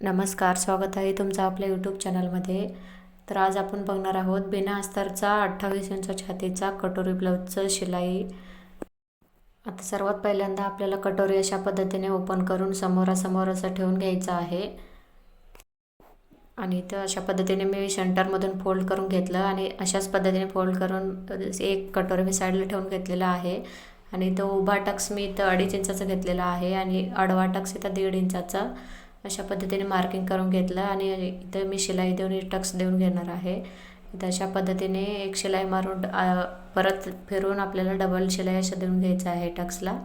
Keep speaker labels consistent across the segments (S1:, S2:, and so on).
S1: नमस्कार स्वागत आहे तुमचं आपल्या यूट्यूब चॅनलमध्ये तर आज आपण बघणार आहोत बिना अस्तरचा अठ्ठावीस इंच छातीचा कटोरी ब्लाऊजचं शिलाई. आता सर्वात पहिल्यांदा आपल्याला कटोरी अशा पद्धतीने ओपन करून समोरासमोर असं ठेवून घ्यायचं आहे. आणि इथं अशा पद्धतीने मी सेंटरमधून फोल्ड करून घेतलं आणि अशाच पद्धतीने फोल्ड करून एक कटोरी मी साईडला ठेवून घेतलेला आहे. आणि तो उभा टक्स मी इथं अडीच इंचाचा घेतलेला आहे आणि आडवा टक्स इथं दीड इंचाचा. अशा पद्धतीने मार्किंग करून घेतलं आणि इथं मी शिलाई देऊन टक्स देऊन घेणार आहे. तर अशा पद्धतीने एक शिलाई मारून परत फिरून आपल्याला डबल शिलाई अशा देऊन घ्यायचं आहे टक्सला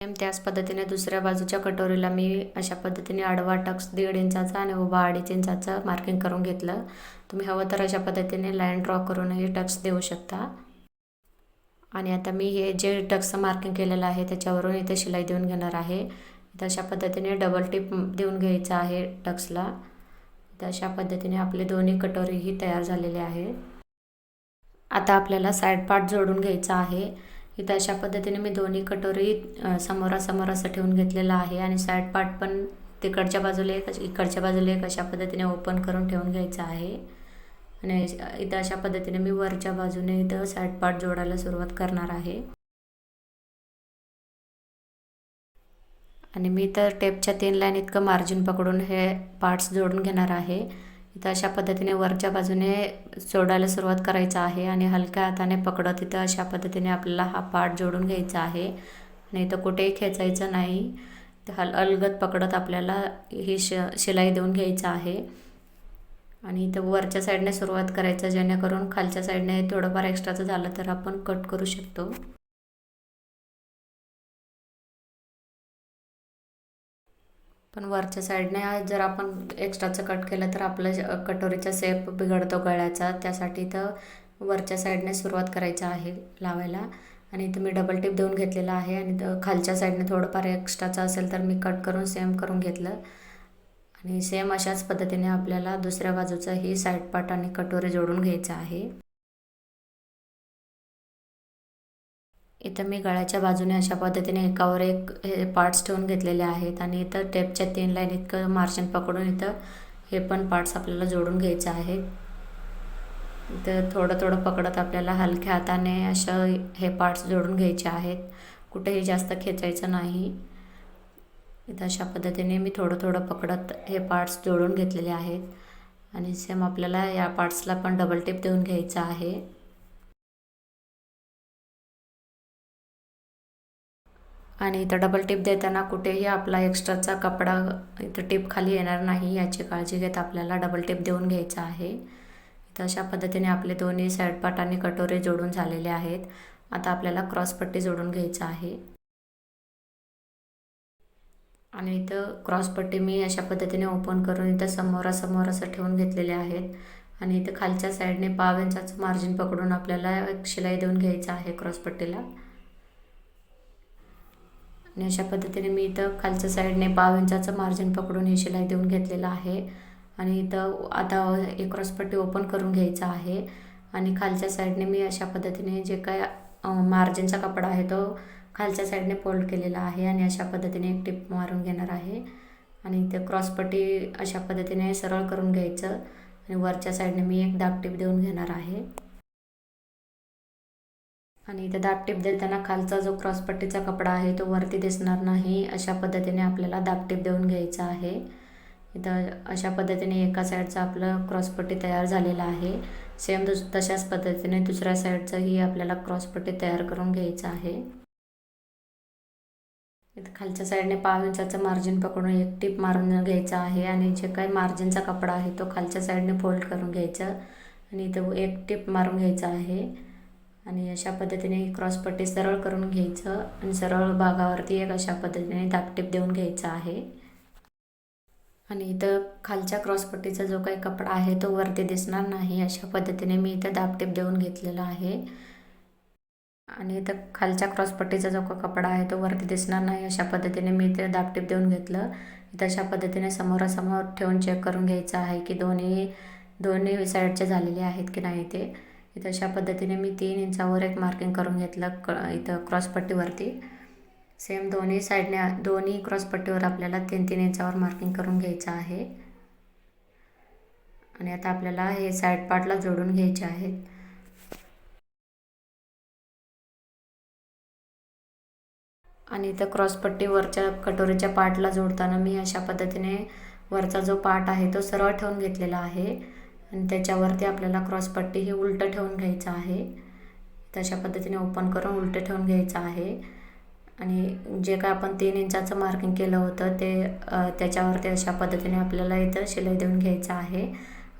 S1: त्याच पद्धतीने दुसऱ्या बाजूच्या कटोरीला मी अशा पद्धतीने आडवा टक्स दीड इंचाचा आणि उभा अडीच इंचाचा मार्किंग करून घेतलं. तुम्ही हवं तर अशा पद्धतीने लाईन ड्रॉ करूनही टक्स देऊ शकता. आणि आता मी हे जे टक्सचं मार्किंग केलेलं आहे त्याच्यावरून इथे शिलाई देऊन घेणार आहे. इथं अशा पद्धतीने डबल टिप देऊन घ्यायचं आहे टक्सला. तर अशा पद्धतीने आपले दोन्ही कटोरीही तयार झालेले आहे आता आपल्याला साईड पार्ट जोडून घ्यायचा आहे. इथं अशा पद्धतीने मी दोन्ही कटोरी समोरासमोर असं ठेवून घेतलेलं आहे आणि साईड पार्ट पण तिकडच्या बाजूला एक इकडच्या बाजूला एक अशा पद्धतीने ओपन करून ठेवून घ्यायचं आहे. आणि इथं अशा पद्धतीने मी वरच्या बाजूने इथं साईड पार्ट जोडायला सुरुवात करणार आहे. आणि मी तर टेपच्या तीन लाईन इतकं मार्जिन पकडून हे पार्ट्स जोडून घेणार आहे. इथं अशा पद्धतीने वरच्या बाजूने जोडायला सुरुवात करायचं आहे आणि हलक्या हाताने पकडत इथं अशा पद्धतीने आपल्याला हा पार्ट जोडून घ्यायचा आहे. आणि इथं कुठेही खेचायचं नाही. हल अलगत पकडत आपल्याला ही श शिलाई देऊन घ्यायचं आहे. आणि इथं वरच्या साईडने सुरुवात करायचं जेणेकरून खालच्या साईडने थोडंफार एक्स्ट्राचं झालं तर आपण कट करू शकतो. पण वरच्या साईडने जर आपण एक्स्ट्राचं कट केलं तर आपलं कटोरीचा सेप बिघडतो गळ्याचा. त्यासाठी तर वरच्या साईडने सुरुवात करायचं आहे लावायला. आणि इथं मी डबल टिप देऊन घेतलेला आहे. आणि खालच्या साईडने थोडंफार एक्स्ट्राचं असेल तर मी कट करून सेम करून घेतलं. आणि सेम अशाच पद्धतीने आपल्याला दुसऱ्या बाजूचा ही साईड पार्ट आणि कटोरे जोडून घ्यायचं आहे. इथं मी गळ्याच्या बाजूने अशा पद्धतीने एकावर एक हे पार्ट्स ठेवून घेतलेले आहेत आणि इथं टेपच्या तीन लाईन इतकं मार्जिन पकडून इथं हे पण पार्ट्स आपल्याला जोडून घ्यायचे आहेत. इथं थोडं थोडं पकडत आपल्याला हलक्या हाताने अशा हे पार्ट्स जोडून घ्यायचे आहेत. कुठेही जास्त खेचायचं नाही. इथं अशा पद्धतीने मी थोडं थोडं पकडत हे पार्ट्स जोडून घेतलेले आहेत. आणि सेम आपल्याला या पार्ट्सला पण डबल टेप देऊन घ्यायचं आहे. आणि इथं डबल टिप देताना कुठेही आपला एक्स्ट्राचा कपडा इथं टिप खाली येणार नाही याची काळजी घेत आपल्याला डबल टिप देऊन घ्यायचं आहे. इथं अशा पद्धतीने आपले दोन्ही साईडपाट आणि कटोरे जोडून झालेले आहेत. आता आपल्याला क्रॉसपट्टी जोडून घ्यायचं आहे. आणि इथं क्रॉसपट्टी मी अशा पद्धतीने ओपन करून इथं समोरासमोर असं ठेवून घेतलेले आहेत. आणि इथं खालच्या साईडने पाव इंचाचं मार्जिन पकडून आपल्याला एक शिलाई देऊन घ्यायचं आहे क्रॉसपट्टीला आणि अशा पद्धतीने मी इथं खालच्या साईडने पाव इंचाचं मार्जिन पकडून ही शिलाई देऊन घेतलेलं आहे. आणि इथं आता एक क्रॉसपट्टी ओपन करून घ्यायचं आहे. आणि खालच्या साईडने मी अशा पद्धतीने जे काय मार्जिनचा कपडा आहे तो खालच्या साईडने फोल्ड केलेला आहे आणि अशा पद्धतीने एक टिप मारून घेणार आहे. आणि ते क्रॉसपट्टी अशा पद्धतीने सरळ करून घ्यायचं. आणि वरच्या साईडने मी एक दाब टिप देऊन घेणार आहे. आणि इथे दाब टिप देताना खालचा जो क्रॉसपट्टीचा कपडा आहे तो वरती दिसणार नाही अशा पद्धतीने आपल्याला दाब टिप देऊन घ्यायचा आहे. इथं अशा पद्धतीने एका साईडचं आपलं क्रॉसपट्टी तयार झालेलं आहे. सेम दुस तशाच पद्धतीने दुसऱ्या साईडचंही आपल्याला क्रॉसपट्टी तयार करून घ्यायचं आहे. खालच्या साईडने पाव इंचाचं मार्जिन पकडून एक टीप मारून घ्यायचं आहे आणि जे काही मार्जिनचा कपडा आहे तो खालच्या साईडने फोल्ड करून घ्यायचा. आणि इथं एक टिप मारून घ्यायचं आहे. आणि अशा पद्धतीने क्रॉसपट्टी सरळ करून घ्यायचं आणि सरळ भागावरती एक अशा पद्धतीने दागटीप देऊन घ्यायचा आहे. आणि इथं खालच्या क्रॉसपट्टीचा जो काही कपडा आहे तो वरती दिसणार नाही अशा पद्धतीने मी इथं दागटीप देऊन घेतलेला आहे. आणि इथं खालच्या क्रॉसपट्टीचा जो कपडा आहे तो वरती दिसणार नाही. अशा पद्धतीने मी इथे दापटीप देऊन घेतलं. इथं अशा पद्धतीने समोरासमोर ठेवून चेक करून घ्यायचं आहे की दोन्ही दोन्ही साईडचे झालेले आहेत की नाही ते. इथं अशा पद्धतीने मी तीन इंचावर एक मार्किंग करून घेतलं क इथं क्रॉसपट्टीवरती सेम दोन्ही साईडने दोन्ही क्रॉसपट्टीवर आपल्याला तीन तीन इंचावर मार्किंग करून घ्यायचं आहे. आणि आता आपल्याला हे साईड पार्टला जोडून घ्यायचे आहेत. आणि इथं क्रॉसपट्टी वरच्या कटोरीच्या पार्टला जोडताना मी अशा पद्धतीने वरचा जो पार्ट आहे तो सरळ ठेवून घेतलेला आहे. आणि त्याच्यावरती आपल्याला क्रॉसपट्टी ही उलटं ठेवून घ्यायचं आहे. तशा पद्धतीने ओपन करून उलटं ठेवून घ्यायचं आहे. आणि जे काय आपण तीन इंचाचं मार्किंग केलं होतं ते त्याच्यावरती अशा पद्धतीने आपल्याला इथं शिलाई देऊन घ्यायचं आहे.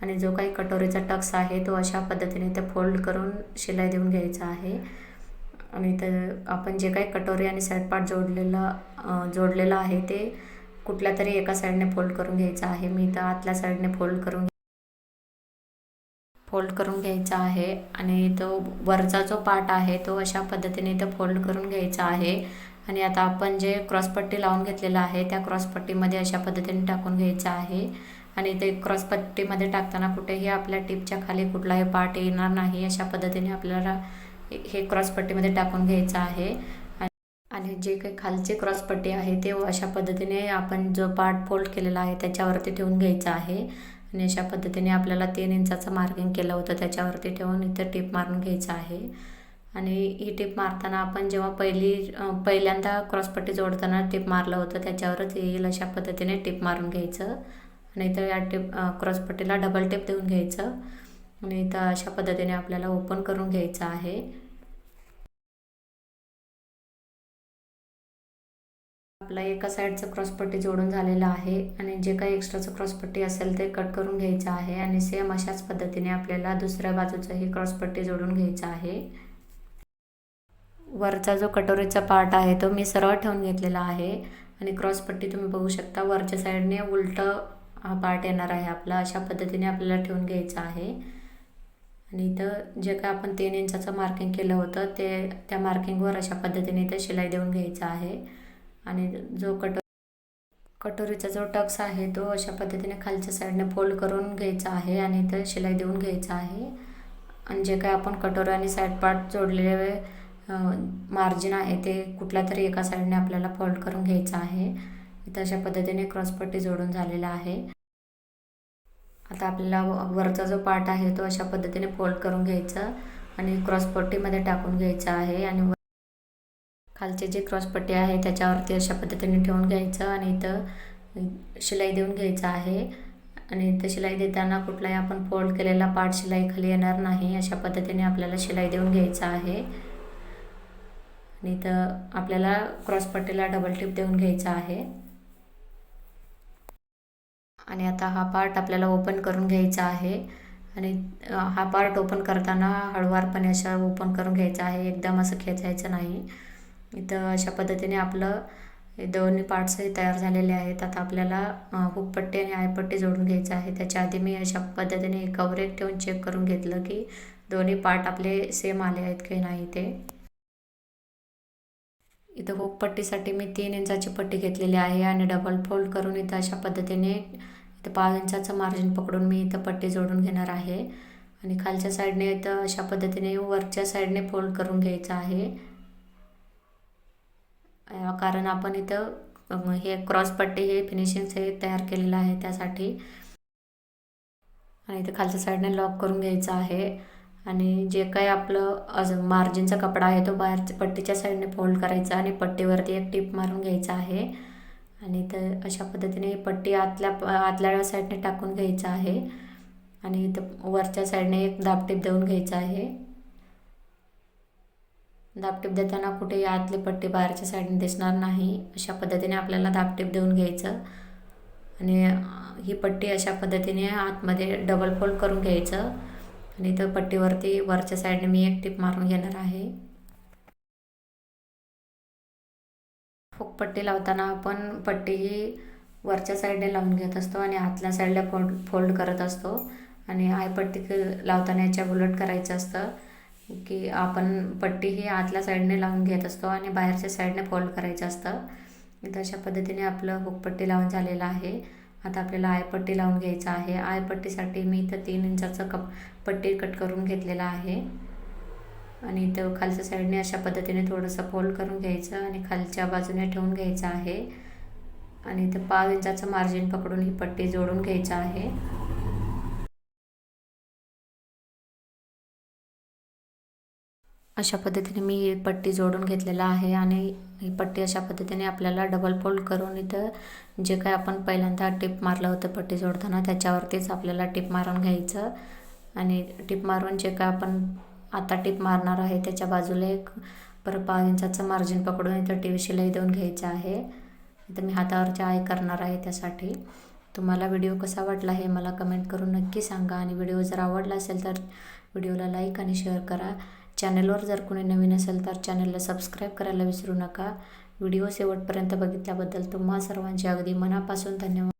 S1: आणि जो काही कटोरीचा टक्स आहे तो अशा पद्धतीने इथं फोल्ड करून शिलाई देऊन घ्यायचा आहे. आणि तर आपण जे काही कटोरी आणि साईडपार्ट जोडलेलं जोडलेलं आहे ते कुठल्या तरी एका साईडने फोल्ड करून घ्यायचं आहे. मी तर आतल्या साईडने फोल्ड करून फोल्ड करून घ्यायचा आहे. आणि तो वरचा जो पार्ट आहे तो अशा पद्धतीने इथं फोल्ड करून घ्यायचा आहे. आणि आता आपण जे क्रॉसपट्टी लावून घेतलेलं आहे त्या क्रॉसपट्टीमध्ये अशा पद्धतीने टाकून घ्यायचं आहे. आणि ते क्रॉसपट्टीमध्ये टाकताना कुठेही आपल्या टिपच्या खाली कुठलाही पार्ट येणार नाही अशा पद्धतीने आपल्याला हे क्रॉसपट्टीमध्ये टाकून घ्यायचं आहे. आणि जे काही खालची क्रॉसपट्टी आहे ते अशा पद्धतीने आपण जो पार्ट फोल्ड केलेला आहे त्याच्यावरती ठेवून घ्यायचं आहे. आणि अशा पद्धतीने आपल्याला तीन इंचाचं मार्किंग केलं होतं त्याच्यावरती ठेवून इथं टिप मारून घ्यायचं आहे. आणि ही टिप मारताना आपण जेव्हा पहिली पहिल्यांदा क्रॉसपट्टी जोडताना टिप मारलं होतं त्याच्यावरच येईल अशा पद्धतीने टिप मारून घ्यायचं. आणि इथं या टिप क्रॉसपट्टीला डबल टिप देऊन घ्यायचं. आणि इथं अशा पद्धतीने आपल्याला ओपन करून घ्यायचं आहे. आपला एका साईडचं क्रॉसपट्टी जोडून झालेलं आहे आणि जे काही एक्स्ट्राचं क्रॉसपट्टी असेल ते कट करून घ्यायचं आहे आणि सेम अशाच पद्धतीने आपल्याला दुसऱ्या बाजूचंही क्रॉसपट्टी जोडून घ्यायचं आहे. वरचा जो कटोरीचा पार्ट आहे तो मी सरळ ठेवून घेतलेला आहे आणि क्रॉसपट्टी तुम्ही बघू शकता वरच्या साईडने उलटं हा पार्ट येणार आहे आपला अशा पद्धतीने आपल्याला ठेवून घ्यायचं आहे. आणि इथं जे काय आपण तीन इंचाचं मार्किंग केलं होतं ते त्या मार्किंगवर अशा पद्धतीने इथं शिलाई देऊन घ्यायचं आहे. आणि जो कटो कटोरीचा जो टक्स आहे तो अशा पद्धतीने खालच्या साईडने फोल्ड करून घ्यायचा आहे आणि इथं शिलाई देऊन घ्यायचा आहे. आणि जे काय आपण कटोरी आणि साईड पार्ट जोडलेले मार्जिन आहे ते कुठल्या तरी एका साईडने आपल्याला फोल्ड करून घ्यायचं आहे. इथं अशा पद्धतीने क्रॉसपट्टी जोडून झालेला आहे. आता आपल्याला वरचा जो पार्ट आहे तो अशा पद्धतीने फोल्ड करून घ्यायचा आणि क्रॉसपट्टीमध्ये टाकून घ्यायचा आहे आणि खालचे जे क्रॉसपट्टी आहे त्याच्यावरती अशा पद्धतीने ठेवून घ्यायचं आणि इथं शिलाई देऊन घ्यायचं आहे. आणि इथं शिलाई देताना कुठलाही आपण फोल्ड केलेला पार्ट शिलाई खाली येणार नाही अशा पद्धतीने आपल्याला शिलाई देऊन घ्यायचं आहे. आणि इथं आपल्याला क्रॉसपट्टीला डबल टिप देऊन घ्यायचा आहे. आणि आता हा पार्ट आपल्याला ओपन करून घ्यायचा आहे. आणि हा पार्ट ओपन करताना हळुवारपणे अशा ओपन करून घ्यायचा आहे. एकदम असं खेचायचं नाही. इथं अशा पद्धतीने आपलं दोन्ही पार्ट्सही तयार झालेले आहेत. आता आपल्याला हुकपट्टी आणि आयपट्टी जोडून घ्यायचं आहे. त्याच्या आधी मी अशा पद्धतीने कवर एक ठेवून चेक करून घेतलं की दोन्ही पार्ट आपले सेम आले आहेत की नाही ते इथं हुकपट्टीसाठी मी तीन इंचाची पट्टी घेतलेली आहे आणि डबल फोल्ड करून इथं अशा पद्धतीने इथं पाच इंचाचं मार्जिन पकडून मी इथं पट्टी जोडून घेणार आहे. आणि खालच्या साईडने इथं अशा पद्धतीने वरच्या साईडने फोल्ड करून घ्यायचं आहे. कारण आपण इथं हे क्रॉसपट्टी हे फिनिशिंगचं हे तयार केलेलं आहे त्यासाठी. आणि इथं खालच्या साईडने लॉक करून घ्यायचं आहे. आणि जे काही आपलं अजून मार्जिनचा कपडा आहे तो बाहेर पट्टीच्या साईडने फोल्ड करायचा आणि पट्टीवरती एक टिप मारून घ्यायचा आहे. आणि तर अशा पद्धतीने पट्टी आतल्या आतल्या साईडने टाकून घ्यायचं आहे. आणि इथं वरच्या साईडने एक दाब टिप देऊन घ्यायचं आहे. दाबटीप देताना कुठे आतली पट्टी बाहेरच्या साईडने दिसणार नाही अशा पद्धतीने आपल्याला दाबटेप देऊन घ्यायचं. आणि ही पट्टी अशा पद्धतीने आतमध्ये डबल फोल्ड करून घ्यायचं. आणि इथं पट्टीवरती वरच्या साईडने मी एक टिप मारून घेणार आहे. पट्टी लावताना आपण पट्टी ही वरच्या साईडने लावून घेत असतो आणि आतल्या साईडला फोल्ड फोल्ड करत असतो. आणि आयपट्टी लावताना याच्या उलट करायचं असतं. की आपण पट्टी ही आतल्या साईडने लावून घेत असतो आणि बाहेरच्या साईडने फोल्ड करायचं असतं. तर अशा पद्धतीने आपलं हुकपट्टी लावून झालेलं आहे. आता आपल्याला आयपट्टी लावून घ्यायचं आहे. आयपट्टीसाठी मी इथं तीन इंचाचं कप पट्टी कट करून घेतलेला आहे. आणि इथं खालच्या साईडने अशा पद्धतीने थोडंसं फोल्ड करून घ्यायचं आणि खालच्या बाजूने ठेवून घ्यायचं आहे. आणि इथं पाच इंचाचं मार्जिन पकडून ही पट्टी जोडून घ्यायचं आहे. अशा पद्धतीने मी ही पट्टी जोडून घेतलेला आहे आणि ही पट्टी अशा पद्धतीने आपल्याला डबल फोल्ड करून इथं जे काय आपण पहिल्यांदा टिप मारलं होतं पट्टी जोडताना त्याच्यावरतीच आपल्याला टिप मारून घ्यायचं. आणि टिप मारून जे काय आपण आता टिप मारणार आहे त्याच्या बाजूला एक परत पाव इंचाचं मार्जिन पकडून इथं टी शिलाई देऊन घ्यायचं आहे. इथं मी हातावरची आय करणार आहे त्यासाठी. तुम्हाला व्हिडिओ कसा वाटला हे मला कमेंट करून नक्की सांगा आणि व्हिडिओ जर आवडला असेल तर व्हिडिओला लाईक आणि शेअर करा. चॅनलवर जर कोणी नवीन असेल तर चॅनलला सबस्क्राईब करायला विसरू नका. व्हिडिओ शेवटपर्यंत बघितल्याबद्दल तुम्हा सर्वांचे अगदी मनापासून धन्यवाद.